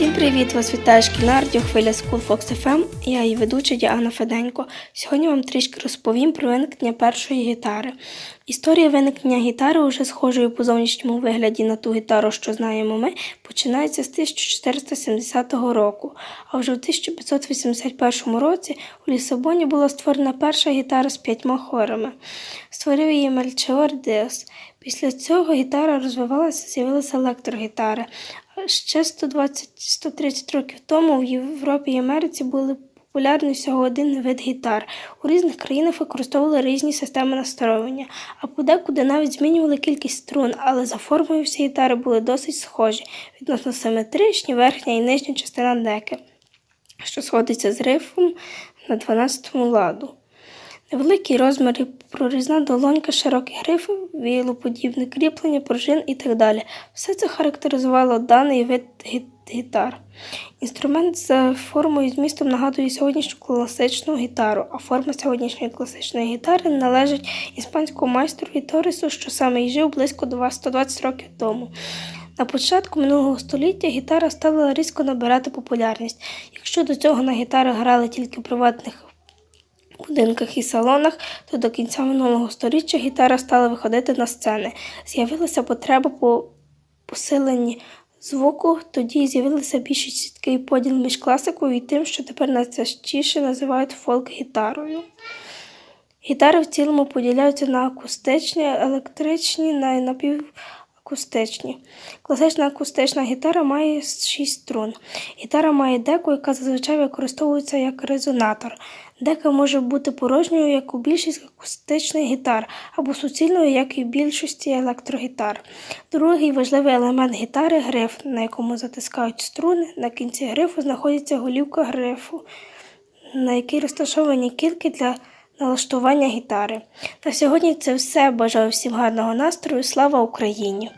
Всім привіт! Вас вітає шкільна радіохвиля School Fox FM. Я її ведуча Діана Феденько. Сьогодні вам трішки розповім про виникнення першої гітари. Історія виникнення гітари, уже схожої по зовнішньому вигляді на ту гітару, що знаємо ми, починається з 1470 року. А вже в 1581 році у Лісабоні була створена перша гітара з п'ятьма хорами. Створив її Мельчиор Деос. Після цього гітара розвивалася, з'явилися електрогітари. Ще 120-130 років тому в Європі і Америці були популярні всього один вид гітар. У різних країнах використовували різні системи наставлення, а подекуди навіть змінювали кількість струн, але за формою всі гітари були досить схожі, відносно симетричні, верхня і нижня частина деки, що сходиться з рифом на 12-му ладу. Невеликий розмір прорізна долонька, широкий гриф, вілоподібне кріплення, пружин і так далі. Все це характеризувало даний вид гітар. Інструмент за формою і змістом нагадує сьогоднішню класичну гітару, а форма сьогоднішньої класичної гітари належить іспанському майстру Торису, що саме й жив близько 120 років тому. На початку минулого століття гітара стала різко набирати популярність. Якщо до цього на гітарах грали тільки приватних будинках і салонах, то до кінця минулого століття гітара стала виходити на сцени. З'явилася потреба по посиленні звуку, тоді з'явився більш чіткий поділ між класикою і тим, що тепер найчастіше називають фолк-гітарою. Гітари в цілому поділяються на акустичні, електричні на напівакустичні. Класична акустична гітара має 6 струн. Гітара має деку, яка зазвичай використовується як резонатор. Дека може бути порожньою, як у більшість акустичних гітар, або суцільною, як і в більшості електрогітар. Другий важливий елемент гітари гриф, на якому затискають струни. На кінці грифу знаходиться голівка грифу, на якій розташовані кільки для налаштування гітари. На сьогодні це все. Бажаю всім гарного настрою. Слава Україні!